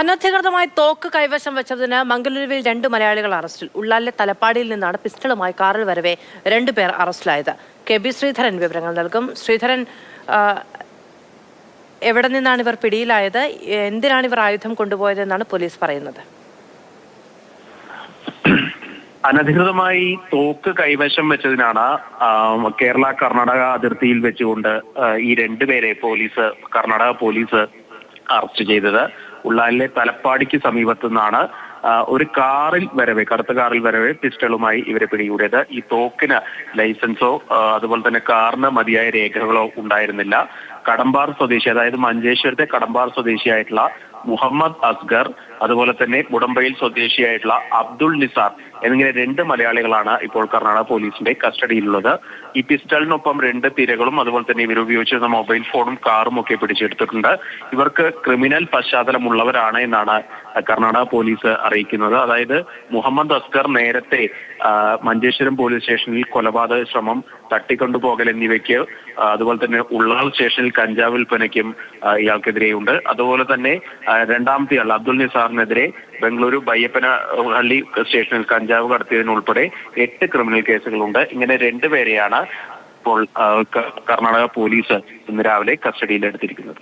അനധികൃതമായി തോക്ക് കൈവശം വെച്ചതിന് മംഗലൂരുവിൽ രണ്ട് മലയാളികൾ അറസ്റ്റിൽ. ഉള്ളാലിലെ തലപ്പാടിയിൽ നിന്നാണ് പിസ്റ്റളുമായി കാറിൽ വരവേ രണ്ടുപേർ അറസ്റ്റിലായത്. കെ ബി ശ്രീധരൻ വിവരങ്ങൾ നൽകും. ശ്രീധരൻ എവിടെ നിന്നാണ് ഇവർ പിടിയിലായത്? എന്തിനാണ് ഇവർ ആയുധം കൊണ്ടുപോയതെന്നാണ് പോലീസ് പറയുന്നത്. അനധികൃതമായി തോക്ക് കൈവശം വെച്ചതിനാണ് കേരള കർണാടക അതിർത്തിയിൽ വെച്ചുകൊണ്ട് ഈ രണ്ടുപേരെ പോലീസ് കർണാടക പോലീസ് അറസ്റ്റ് ചെയ്തത്. ഉള്ളാലിലെ തലപ്പാടിക്ക് സമീപത്തു നിന്നാണ് ഒരു കാറിൽ വരവേ കറുത്ത കാറിൽ വരവേ പിസ്റ്റളുമായി ഇവരെ പിടികൂടിയത്. ഈ തോക്കിന് ലൈസൻസോ അതുപോലെ തന്നെ കാറിന് മതിയായ രേഖകളോ ഉണ്ടായിരുന്നില്ല. കടമ്പാർ സ്വദേശി അതായത് മഞ്ചേശ്വരത്തെ കടമ്പാർ സ്വദേശിയായിട്ടുള്ള മുഹമ്മദ് അസ്ഗർ അതുപോലെ തന്നെ ഉടമ്പയിൽ സ്വദേശിയായിട്ടുള്ള അബ്ദുൾ നിസാർ എന്നിങ്ങനെ രണ്ട് മലയാളികളാണ് ഇപ്പോൾ കർണാടക പോലീസിന്റെ കസ്റ്റഡിയിലുള്ളത്. ഈ പിസ്റ്റളിനൊപ്പം രണ്ട് തിരകളും അതുപോലെ തന്നെ ഇവർ ഉപയോഗിച്ചിരുന്ന മൊബൈൽ ഫോണും കാറും ഒക്കെ പിടിച്ചെടുത്തിട്ടുണ്ട്. ഇവർക്ക് ക്രിമിനൽ പശ്ചാത്തലമുള്ളവരാണ് എന്നാണ് കർണാടക പോലീസ് അറിയിക്കുന്നത്. അതായത് മുഹമ്മദ് അസ്കർ നേരത്തെ മഞ്ചേശ്വരം പോലീസ് സ്റ്റേഷനിൽ കൊലപാതക ശ്രമം തട്ടിക്കൊണ്ടുപോകൽ എന്നിവയ്ക്ക് അതുപോലെ തന്നെ ഉള്ളാൾ സ്റ്റേഷനിൽ കഞ്ചാവ് വിൽപ്പനയ്ക്കും ഇയാൾക്കെതിരെയുണ്ട്. അതുപോലെ തന്നെ രണ്ടാമത്തെ ആൾ അബ്ദുൾ നിസാറിനെതിരെ ബംഗളൂരു ബയ്യപ്പന ഹള്ളി സ്റ്റേഷനിൽ കഞ്ചാവ് കടത്തിയതിനുൾപ്പെടെ എട്ട് ക്രിമിനൽ കേസുകളുണ്ട്. ഇങ്ങനെ രണ്ടുപേരെയാണ് ഇപ്പോൾ കർണാടക പോലീസ് ഇന്ന് രാവിലെ കസ്റ്റഡിയിലെടുത്തിരിക്കുന്നത്.